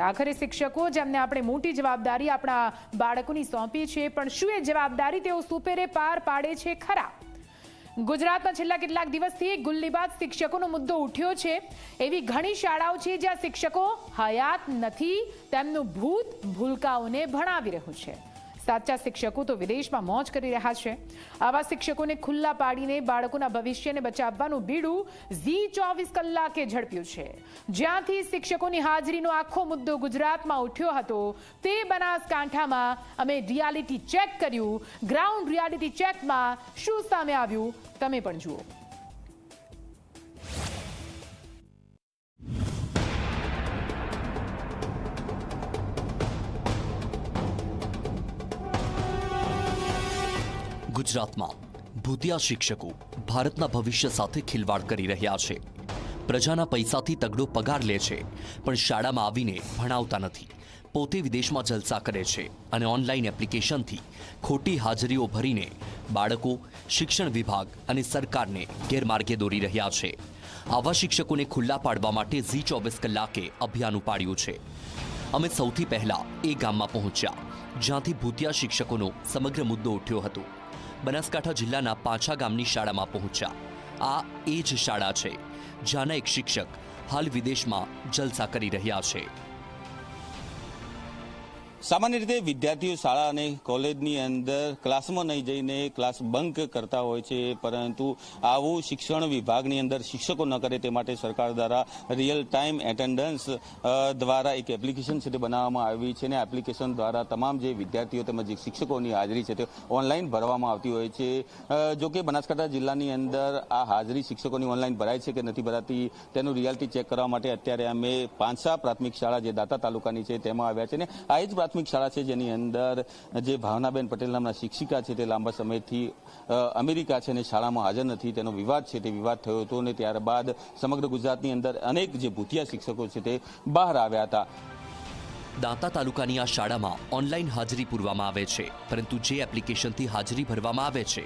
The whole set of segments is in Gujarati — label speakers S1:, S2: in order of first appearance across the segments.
S1: છે. આખરે શિક્ષકો જેમને આપણે મોટી જવાબદારી આપણા બાળકોની સોંપી છે, પણ શું એ જવાબદારી તેઓ સુપેરે પાર પાડે છે ખરા? ગુજરાતમાં છેલ્લા કેટલાક દિવસથી ગુલ્લીબાજ શિક્ષકોનો મુદ્દો ઉઠ્યો છે. એવી ઘણી શાળાઓ છે જ્યાં શિક્ષકો હયાત નથી, તેમનું ભૂત ભૂલકાઓને ભણાવી રહ્યું છે. સાચા શિક્ષકો તો વિદેશમાં મોજ કરી રહ્યા છે. આવા શિક્ષકોને ખુલ્લા પાડીને બાળકોના ભવિષ્યને બચાવવાનું બીડું ઝી ચોવીસ કલાકે ઝડપ્યું છે. જ્યાંથી શિક્ષકોની હાજરીનો આખો મુદ્દો ગુજરાતમાં ઉઠ્યો હતો, તે બનાસકાંઠામાં અમે રિયાલિટી ચેક કર્યું. ગ્રાઉન્ડ રિયાલિટી ચેકમાં શું સામે આવ્યું, તમે પણ જુઓ.
S2: ગુજરાતમાં ભૂતિયા શિક્ષકો ભારતના ભવિષ્ય સાથે ખિલવાડ કરી રહ્યા છે. પ્રજાના પૈસાથી તગડો પગાર લે છે, પણ શાળામાં આવીને ભણાવતા નથી. પોતે વિદેશમાં જલસા કરે છે અને ઓનલાઈન એપ્લિકેશનથી ખોટી હાજરીઓ ભરીને બાળકો, શિક્ષણ વિભાગ અને સરકારને ગેરમાર્ગે દોરી રહ્યા છે. આવા શિક્ષકોને ખુલ્લા પાડવા માટે ઝી ચોવીસ કલાકે અભિયાન ઉપાડ્યું છે. અમે સૌથી પહેલા એ ગામમાં પહોંચ્યા, જ્યાંથી ભૂતિયા શિક્ષકોનો સમગ્ર મુદ્દો ઉઠ્યો હતો. બનાસકાંઠા જિલ્લાના પાછા ગામની શાળામાં પહોંચ્યા. આ એ જ શાળા છે, જ્યાંના એક શિક્ષક હાલ વિદેશમાં જલસા કરી રહ્યા છે.
S3: સામાન્ય રીતે વિદ્યાર્થીઓ શાળા અને કોલેજની અંદર ક્લાસમાં નહીં જઈને ક્લાસ બંક કરતા હોય છે, પરંતુ આવું શિક્ષણ વિભાગની અંદર શિક્ષકો ન કરે તે માટે સરકાર દ્વારા રિયલ ટાઈમ એટેન્ડન્સ દ્વારા એક એપ્લિકેશન છે તે બનાવવામાં આવી છે અને એપ્લિકેશન દ્વારા તમામ જે વિદ્યાર્થીઓ તેમજ શિક્ષકોની હાજરી છે તે ઓનલાઈન ભરવામાં આવતી હોય છે. જો કે બનાસકાંઠા જિલ્લાની અંદર આ હાજરી શિક્ષકોની ઓનલાઈન ભરાય છે કે નથી ભરાતી તેનું રિયાલિટી ચેક કરવા માટે અત્યારે અમે પાંચસા પ્રાથમિક શાળા જે દાતા તાલુકાની છે તેમાં આવ્યા છે ને આ જ પ્રાથમિક શાળા છે જેની અંદર જે ભાવનાબેન પટેલ નામના શિક્ષિકા છે તે લાંબા સમયથી અમેરિકા છે અને શાળામાં હાજર નથી. તેનો વિવાદ છે, તે વિવાદ થયો હતો અને ત્યારબાદ સમગ્ર ગુજરાતની અંદર અનેક જે ભૂતિયા શિક્ષકો છે તે બહાર આવ્યા હતા.
S2: દાંતા તાલુકાની આ શાળામાં ઓનલાઈન હાજરી પૂરવામાં આવે છે, પરંતુ જે એપ્લિકેશનથી હાજરી ભરવામાં આવે છે,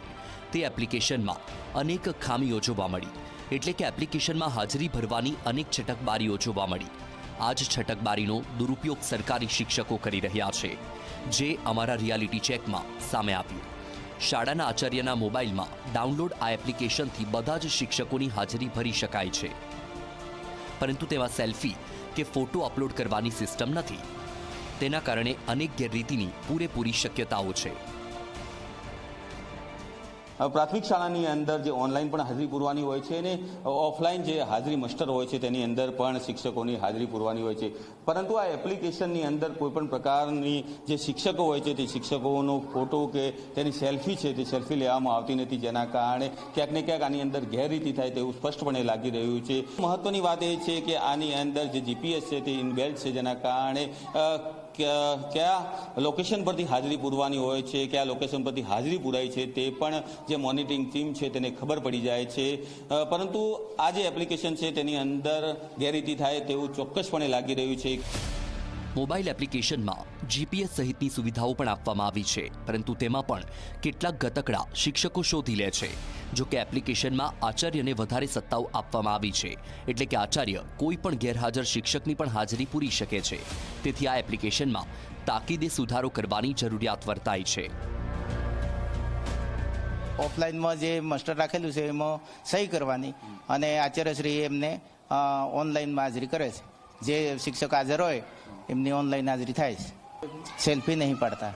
S2: તે એપ્લિકેશનમાં અનેક ખામીઓ જોવા મળી. એટલે કે એપ્લિકેશનમાં હાજરી ભરવાની અનેક છટકબારીઓ જોવા મળી. આ જ છટકબારીનો દુરુપયોગ સરકારી શિક્ષકો કરી રહ્યા છે, જે અમારા રિયાલિટી ચેકમાં સામે આવ્યું. શાળાના આચાર્યના મોબાઈલમાં ડાઉનલોડ આ એપ્લિકેશનથી બધા જ શિક્ષકોની હાજરી ભરી શકાય છે. પરંતુ તેમાં સેલ્ફી કે ફોટો અપલોડ કરવાની સિસ્ટમ નથી. તેના કારણે અનેક ગેરરીતિની પૂરેપૂરી શક્યતાઓ છે.
S3: પ્રાથમિક શાળાની અંદર જે ઓનલાઈન પણ હાજરી પૂરવાની હોય છે અને ઓફલાઈન જે હાજરી મસ્ટર હોય છે તેની અંદર પણ શિક્ષકોની હાજરી પૂરવાની હોય છે. પરંતુ આ એપ્લિકેશનની અંદર કોઈપણ પ્રકારની જે શિક્ષકો હોય છે તે શિક્ષકોનો ફોટો કે તેની સેલ્ફી છે તે સેલ્ફી લેવામાં આવતી નથી. જેના કારણે ક્યાંક ને ક્યાંક આની અંદર ગેરરીતિ થાય તેવું સ્પષ્ટપણે લાગી રહ્યું છે. મહત્વની વાત એ છે કે આની અંદર જે જીપીએસ છે તે ઇનબેલ્ટ છે. જેના કારણે ક્યા લોકેશન પરથી હાજરી પૂરવાની હોય છે, કયા લોકેશન પરથી હાજરી પૂરાય છે, તે પણ જે મોનિટરિંગ ટીમ છે તેને ખબર પડી જાય છે. પરંતુ આ જે એપ્લિકેશન છે તેની અંદર ગેરરીતિ થાય તેવું ચોક્કસપણે લાગી રહ્યું છે.
S2: મોબાઈલ એપ્લિકેશનમાં જીપીએસ સહિતની સુવિધાઓ પણ આપવામાં આવી છે, પરંતુ તેમાં પણ કેટલાક ગતકડા શિક્ષકો શોધી લે છે. જો કે એપ્લિકેશનમાં આચાર્યને વધારે સત્તાઓ આપવામાં આવી છે, એટલે કે આચાર્ય કોઈ પણ ગેરહાજર શિક્ષકની પણ હાજરી પૂરી શકે છે. તેથી આ એપ્લિકેશનમાં તાકીદે સુધારો કરવાની જરૂરિયાત વર્તાય છે.
S4: ઓફલાઈનમાં જે માસ્ટર રાખેલું છે, એમાં સહી કરવાની અને આચાર્યશ્રી એમને ઓનલાઈનમાં હાજરી કરે છે. જે શિક્ષક હાજર હોય, એમની ઓનલાઈન હાજરી થાય છે. સેલ્ફી નહીં પાડતા.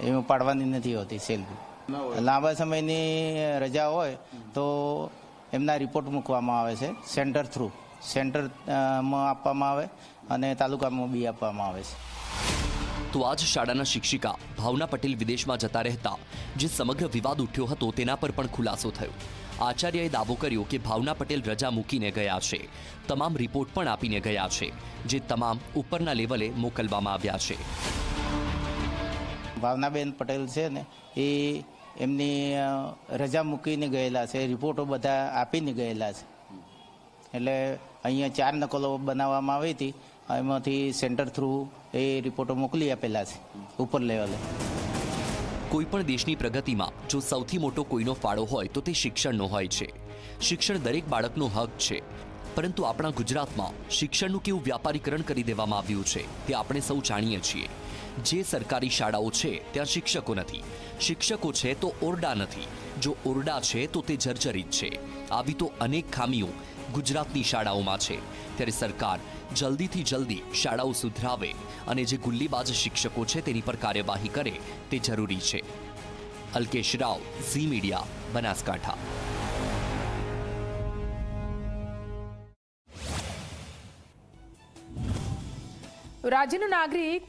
S4: એમાં પાડવાની નથી હોતી સેલ્ફી લાંબા સમયની રજા હોય, તો એમના રિપોર્ટ મૂકવામાં આવે છે સેન્ટર થ્રુ સેન્ટરમાં આપવામાં આવે અને તાલુકામાં બી આપવામાં આવે છે.
S2: તો આ જ શાળાના શિક્ષિકા ભાવના પટેલ વિદેશમાં જતા રહેતા, જે સમગ્ર વિવાદ ઉઠ્યો હતો તેના પર પણ ખુલાસો થયો. આચાર્યએ દાવો કર્યો કે ભાવના પટેલ રજા મૂકીને ગયા છે. તમામ રિપોર્ટ પણ આપીને ગયા છે, જે તમામ ઉપરના લેવલે મોકલવામાં આવ્યા છે.
S4: ભાવનાબેન પટેલ છે ને, એ એમની રજા મૂકીને ગયેલા છે, રિપોર્ટો બધા આપીને ગયેલા છે. એટલે અહીંયા ચાર નકલો બનાવવામાં આવી હતી. એમાંથી સેન્ટર થ્રુ એ રિપોર્ટો મોકલી આપેલા છે, ઉપર લેવલે
S2: કોઈ પણ દેશની પ્રગતિમાં જો સૌથી મોટો કોઈનો ફાળો હોય તો તે શિક્ષણનો હોય છે. શિક્ષણ દરેક બાળકનો હક છે, પરંતુ આપણા ગુજરાતમાં શિક્ષણનું કેવું વ્યાપારીકરણ કરી દેવામાં આવ્યું છે તે આપણે સૌ જાણીએ છીએ. જે સરકારી શાળાઓ છે ત્યાં શિક્ષકો નથી. શિક્ષકો છે તો ઓરડા નથી. જો ઓરડા છે તો તે જર્જરિત છે. આવી તો અનેક ખામીઓ ગુજરાતની શાળાઓમાં છે. ત્યારે સરકાર જલ્દીથી જલ્દી શાળાઓ સુધરાવે અને જે ગુલ્લીબાજ શિક્ષકો છે તેની પર કાર્યવાહી કરે તે જરૂરી છે. Alkesh Rao, Zee Media, Banaskantha.
S1: રાજ્યનો નાગરિક